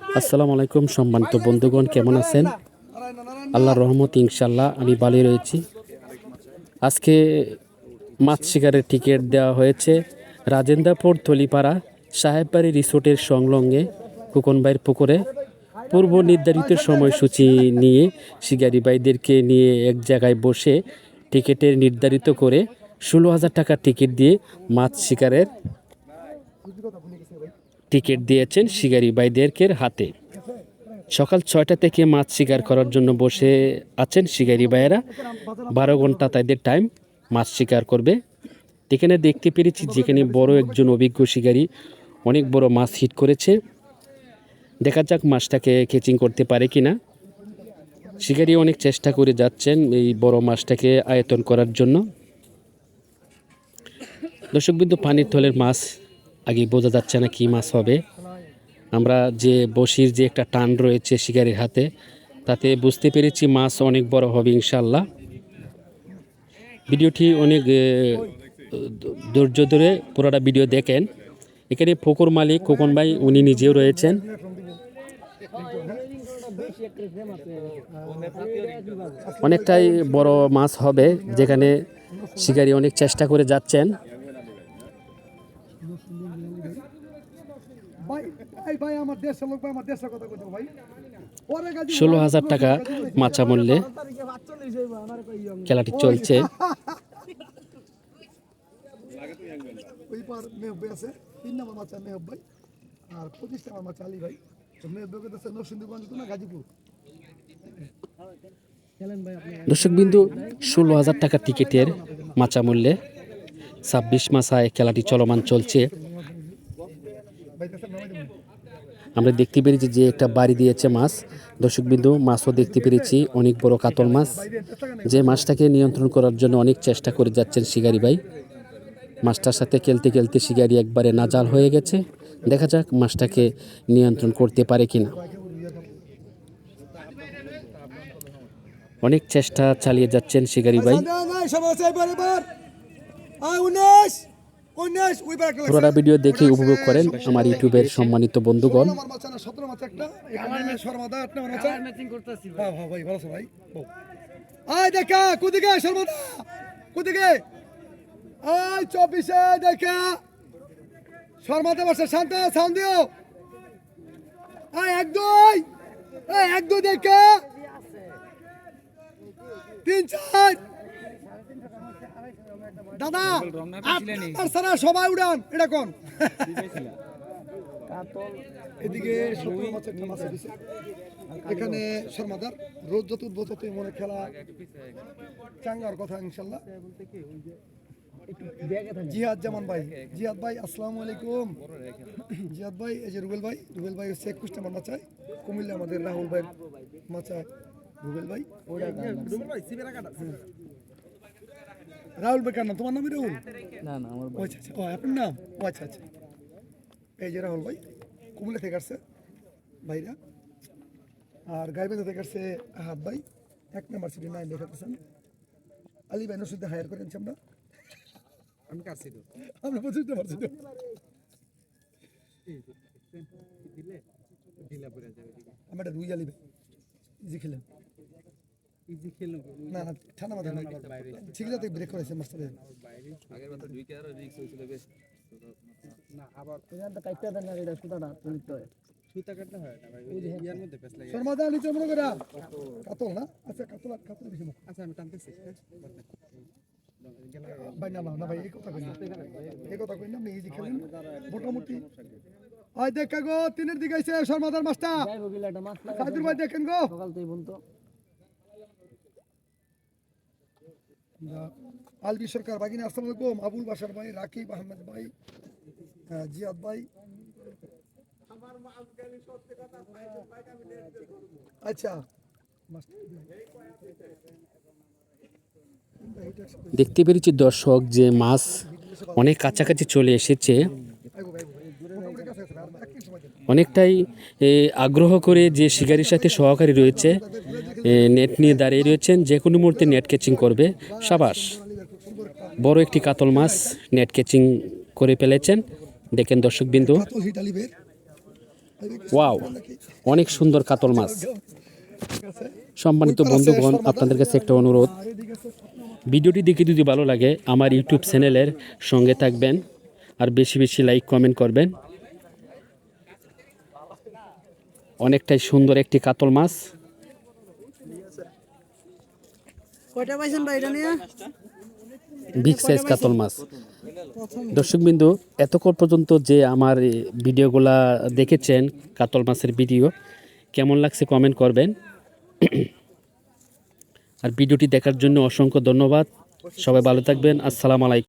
আসসালামু আলাইকুম সম্মানিত বন্ধুগণ, কেমন আছেন? আল্লাহর রহমত ইনশাল্লাহ আমি ভালোই রয়েছি। আজকে মাছ শিকারের টিকিট দেওয়া হয়েছে রাজেন্দ্রপুর থলিপাড়া সাহেববাড়ি রিসোর্টের সংলগ্নে কুকনবাইয়ের পুকুরে। পূর্ব নির্ধারিত সময়সূচি নিয়ে শিকারি ভাইদেরকে নিয়ে এক জায়গায় বসে টিকিটের নির্ধারিত করে ষোলো হাজার টাকার টিকিট দিয়ে মাছ শিকারের টিকিট দিয়েছেন শিকারি ভাইদেরকে হাতে। সকাল ছয়টা থেকে মাছ শিকার করার জন্য বসে আছেন শিকারি ভাইয়েরা। বারো ঘণ্টা তাদের টাইম মাছ শিকার করবে। এখানে দেখতে পেরেছি যেখানে বড় একজন অভিজ্ঞ শিকারী অনেক বড় মাছ হিট করেছে। দেখা যাক মাছটাকে কেচিং করতে পারে কি না শিকারি অনেক চেষ্টা করে যাচ্ছেন এই বড় মাছটাকে আয়তন করার জন্য। দর্শকবিন্দু, পানির থলের মাছ আগে বোঝা যাচ্ছে না কী মাছ হবে। আমরা যে বসির যে একটা টান রয়েছে শিকারির হাতে, তাতে বুঝতে পেরেছি মাছ অনেক বড় হবে ইনশাল্লাহ ভিডিওটি অনেক ধৈর্য ধরে পুরোটা ভিডিও দেখেন। এখানে পুকুর মালিক খোকন ভাই, উনি নিজেও রয়েছেন। অনেকটাই বড় মাছ হবে, যেখানে শিকারি অনেক চেষ্টা করে যাচ্ছেন। ষোলো হাজার টাকা মাছা মূল্যে খেলাটি চলছে। ওই পার মেহব ভাই আছে তিন নম্বর মাচা মেহব ভাই আর পঁচিশ নম্বর মাচা আলী ভাই। তো মেহব ভাই কাছে নরসিংদীগঞ্জ তো না গাজীপুর? দর্শকবিন্দু ষোলো হাজার টাকা টিকিটের মাচা মূল্যে ছাব্বিশ মাসায় খেলাটি চলমান চলছে ভাই কাছে নামাই দেবেন আমরা দেখতে পেরেছি যে একটা বাড়ি দিয়েছে মাছ। দর্শকবিন্দু, মাছও দেখতে পেরেছি, অনেক বড় কাতল মাছ। যে মাছটাকে নিয়ন্ত্রণ করার জন্য অনেক চেষ্টা করে যাচ্ছেন শিকারি ভাই। মাছটার সাথে খেলতে খেলতে শিকারি একবারে নাজাল হয়ে গেছে। দেখা যাক মাছটাকে নিয়ন্ত্রণ করতে পারে কিনা। অনেক চেষ্টা চালিয়ে যাচ্ছেন শিকারি ভাই। পুরোটা ভিডিও দেখে উপভোগ করেন আমার ইউটিউবের সম্মানিত বন্ধুগণ। শর্মাদা। আয় দেখা কুদিকে শর্মাদা কুদিকে আয় চব্বিশে দেখা। শর্মাদা বসে শান্ত সাউন্ড দিও আয় এক দুই। এক দুই দেখা। তিন চার। দাদা আপনার সারা সবাই উড়ান এটা কোন? এদিকে সতেরো মাছ একটা মাছ দিছে। এখানে শর্মাদার রোজ যত উদ্ভূত ততই মনে খেলা। চাঙ্গার কথা ইনশাল্লাহ। জিহাদ জামান ভাই জিহাদ ভাই আসসালামু আলাইকুম। জিহাদ ভাই এই যে রুবেল ভাই রুবেল ভাই হচ্ছে একুশ নম্বর মাচায়। কুমিল্লা আমাদের রাহুল ভাই মাচায়। রুবেল ভাই। রাহুল ভাই কার নাম তোমার নামই রাহুল না না আমার ও আচ্ছা আচ্ছা ও আপনার নাম ও আচ্ছা আচ্ছা এই যে রাহুল ভাই কুমিল্লা থেকে আসছে ভাইরা আর গাইবান্ধা থেকে আসছে আহাদ ভাই এক নাম্বার সিটি নাইন দেখাতেছেন আলী ভাই নসুদ্দে হায়ার করে আনছি আমরা আমি কাটছি তো আমরা বুঝতে পারছি তো আমরা রুই আলী ভাই ইজি খেলনো না না ঠান্ডা মাথা না ঠিক ব্রেক করেছে মাস্টার আগের বার তো আর রিক্স হয়েছিল বেশ। না আবার এখানটা কাটতে দেন না এটা সুতাটা তুলতে হয় সুতা কাটলে হয় না ভাই ইয়ার মধ্যে পেছ লাগে। শর্মাদা নিচে মনে করে। কাতল না? আচ্ছা কাতল কাতল বেশি না আচ্ছা আমি টানতেছি হ্যাঁ? ভাই না না না ভাই এই কথা কই না এই কথা কই না আপনি ইজি খেলেন। মোটামুটি। আয় দেখা গো তিনের দিকে আইছে শর্মাদার মাস্টার। সাইদুর ভাই দেখেন গো। সকাল থেকে বলতো আলবি সরকার বাগিনা আসসালামু আলাইকুম আবুল বাসার ভাই রাকিব আহমেদ ভাই আহ, জিয়াদ ভাই। আচ্ছা। দেখতে পেরেছি দর্শক যে মাছ অনেক কাছাকাছি চলে এসেছে। অনেকটাই আগ্রহ করে যে শিকারির সাথে সহকারী রয়েছে। নেট নিয়ে দাঁড়িয়ে রয়েছেন যে কোনো মুহূর্তে নেট ক্যাচিং করবে। সাবাস, বড় একটি কাতল মাছ নেট ক্যাচিং করে ফেলেছেন। দেখেন দর্শকবিন্দু। ওয়াও অনেক সুন্দর কাতল মাছ। সম্মানিত বন্ধুগণ, আপনাদের কাছে একটা অনুরোধ। ভিডিওটি দেখে যদি ভালো লাগে, আমার ইউটিউব চ্যানেলের সঙ্গে থাকবেন আর বেশি বেশি লাইক, কমেন্ট করবেন। অনেকটাই সুন্দর একটি কাতল মাছ। বিগ সাইজ কাতল মাছ। দর্শকবিন্দু এতক্ষণ পর্যন্ত যে আমার ভিডিওগুলা দেখেছেন কাতল মাছের ভিডিও, কেমন লাগছে কমেন্ট করবেন। আর ভিডিওটি দেখার জন্য অসংখ্য ধন্যবাদ। সবাই ভালো থাকবেন। আসসালামু আলাইকুম।